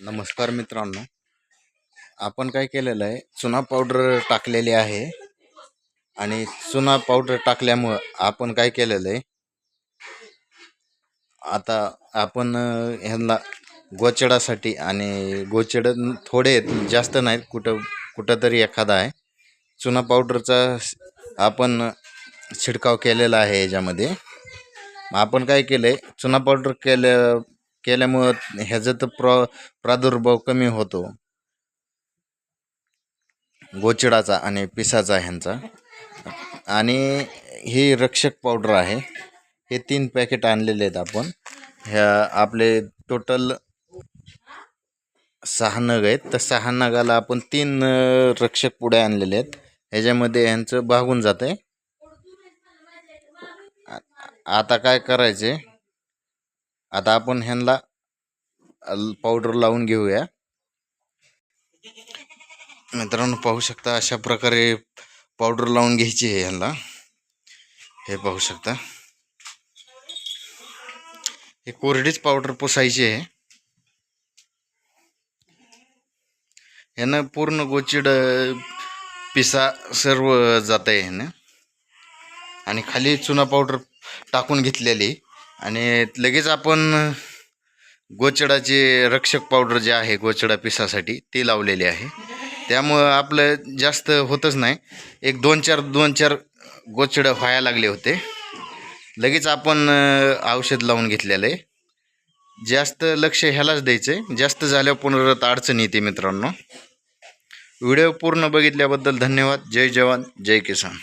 नमस्कार मित्रांनो. आपण काय केलेलं आहे चुना पावडर टाकलेली आहे आणि चुना पावडर टाकल्यामुळं आपण काय केलेलं आहे आता आपण ह्यांना गोचडासाठी आणि गोचड थोडे आहेत जास्त नाहीत कुठं कुठं तरी एखादा आहे. चुना पावडरचा आपण छिडकाव केलेला आहे याच्यामध्ये. आपण काय केलं आहे चुना पावडर केल्या केल्यामुळं ह्याचं तर प्र प्रादुर्भाव कमी होतो. गोचिडाचा आणि पिसाचा ह्यांचा. आणि ही रक्षक पावडर आहे. हे तीन पॅकेट आणलेले आहेत आपण. ह्या आपले टोटल सहा नग आहेत. तर सहा नगाला आपण तीन रक्षक पुढे आणलेले आहेत. ह्याच्यामध्ये ह्यांचं भागून जात आहे आता काय करायचे आता आपण ह्यांना पावडर लावून घेऊया. मित्रांनो पाहू शकता अशा प्रकारे पावडर लावून घ्यायची आहे ह्यांना. हे पाहू शकता. हे कोरडीच पावडर पुसायची आहे. ह्यानं पूर्ण गोचिड पिसा सर्व जात आहे ह्यानं. आणि खाली चुना पावडर टाकून घेतलेली. आणि लगेच आपण गोचडाचे रक्षक पावडर जे आहे गोचडा पिसासाठी ते लावलेले आहे. त्यामुळं आपलं जास्त होतच नाही. एक दोन चार दोन चार गोचडं व्हायला लागले होते. लगेच आपण औषध लावून घेतलेलं आहे. जास्त लक्ष ह्यालाच द्यायचं आहे जास्त झाल्यावर पुनरत अडचण येते मित्रांनो. व्हिडिओ पूर्ण बघितल्याबद्दल धन्यवाद. जय जवान जय किसान.